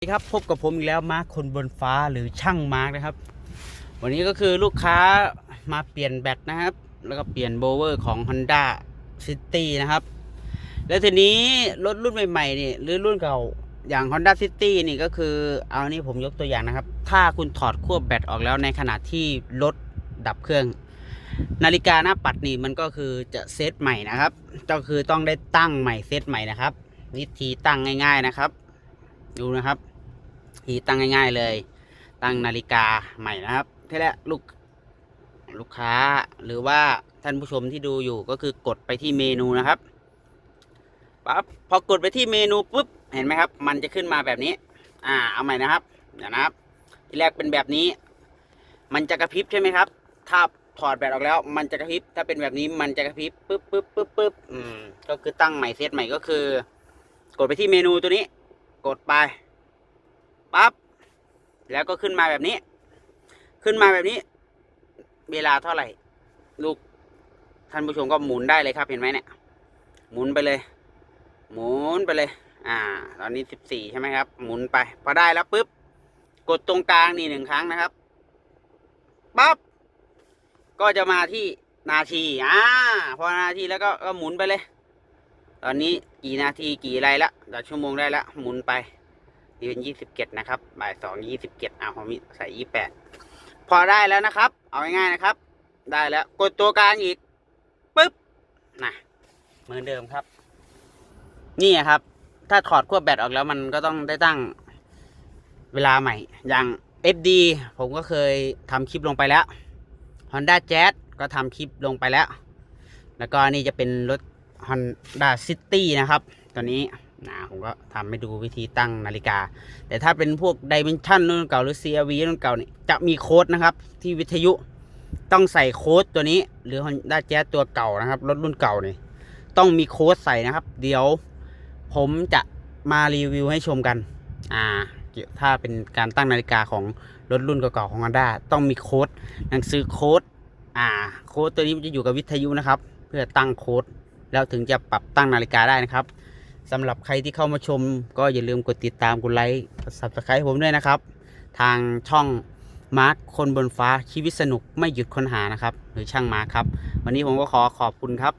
สวัสดีครับพบกับผมอีกแล้วมาร์คคนบนฟ้าหรือช่างมาร์คนะครับ วันนี้ก็คือลูกค้ามาเปลี่ยนแบตนะครับ แล้วก็เปลี่ยนโบเวอร์ของ Honda City นะครับ แล้วทีนี้รถรุ่นใหม่ๆนี่หรือรุ่นเก่าอย่าง Honda City นี่ก็คือเอานี่ผมยกตัวอย่างนะครับ ถ้าคุณถอดขั้วแบตออกแล้วในขณะที่รถดับเครื่อง นาฬิกาหน้าปัดนี่มันก็คือจะเซตใหม่นะครับก็คือต้องได้ตั้งใหม่เซตใหม่นะครับ วิธีตั้งง่าย ๆนะครับ ดูนะครับ ที่ตั้งง่าย ๆเลย ตั้งนาฬิกาใหม่นะครับทีแรกลูกลูกค้าหรือว่าท่านผู้ชมที่ดูอยู่ก็คือกดไปที่เมนูนะครับปั๊บพอกดไปที่เมนูปุ๊บเห็นไหมครับ มันจะขึ้นมาแบบนี้ อ่าเอาใหม่นะครับเดี๋ยวนะครับ ทีแรกเป็นแบบนี้ มันจะกระพริบใช่ไหมครับ ถ้าถอดแบตออกแล้ว มันจะกระพริบถ้าเป็นแบบนี้มันจะกระพริบปุ๊บปุ๊บปุ๊บปุ๊บอืมก็คือตั้งใหม่เซตใหม่ก็คือ กดไปที่เมนูตัวนี้ กดไป ปั๊บแล้วก็ขึ้นมาแบบนี้ ขึ้นมาแบบนี้ เวลาเท่าไหร่ ลูกท่านผู้ชมก็หมุนได้เลยครับเห็นไหมเนี่ย หมุนไปเลย หมุนไปเลย อ่า ตอนนี้สิบสี่ใช่ไหมครับ หมุนไป พอได้แล้วปุ๊บ กดตรงกลางนี่หนึ่งครั้งนะครับปั๊บก็จะมาที่นาทีอ่าพอนาทีแล้วก็ก็หมุนไปเลย ตอนนี้กี่นาทีกี่ไรละจากชั่วโมงได้ละหมุนไป นี่เป็นยี่สิบเจ็ดนะครับบ่ายสองยี่สิบเจ็ดอะผมใส่ยี่แปดพอได้แล้วนะครับ เอาง่ายๆนะครับ ได้แล้วกดตัวกลางอีกปึ๊บนะเหมือนเดิมครับ นี่ครับ ถ้าถอดขั้วแบตออกแล้วมันก็ต้องได้ตั้งเวลาใหม่ อย่าง FD ผมก็เคยทำคลิปลงไปแล้ว Honda Jazz ก็ทำคลิปลงไปแล้ว แล้วก็นี่จะเป็นรถ Honda City นะครับตอน นะผมก็ทำให้ดูวิธีตั้งนาฬิกา แต่ถ้าเป็นพวก Dimension รุ่นเก่าหรือ CRV รุ่นเก่าเนี่ยจะมีโค้ดนะครับ ที่วิทยุต้องใส่โค้ดตัวนี้ หรือ Honda Jazz ตัวเก่านะครับรถรุ่นเก่าเนี่ยต้องมีโค้ดใส่นะครับ เดี๋ยวผมจะมารีวิวให้ชมกันอ่าถ้าเป็นการตั้งนาฬิกาของรถรุ่นเก่าๆของ Honda ต้องมีโค้ดหนังสือโค้ดอ่าโค้ดตัวนี้มันจะอยู่กับวิทยุนะครับ เพื่อตั้งโค้ดแล้วถึงจะปรับตั้งนาฬิกาได้นะครับ สำหรับใครที่เข้ามาชม ก็อย่าลืมกดติดตามกดไลค์กด subscribe ผมด้วยนะครับ ทางช่องมาร์คคนบนฟ้าชีวิตสนุกไม่หยุดค้นหานะครับ หรือช่างมาร์คครับ วันนี้ผมก็ขอขอบคุณครับ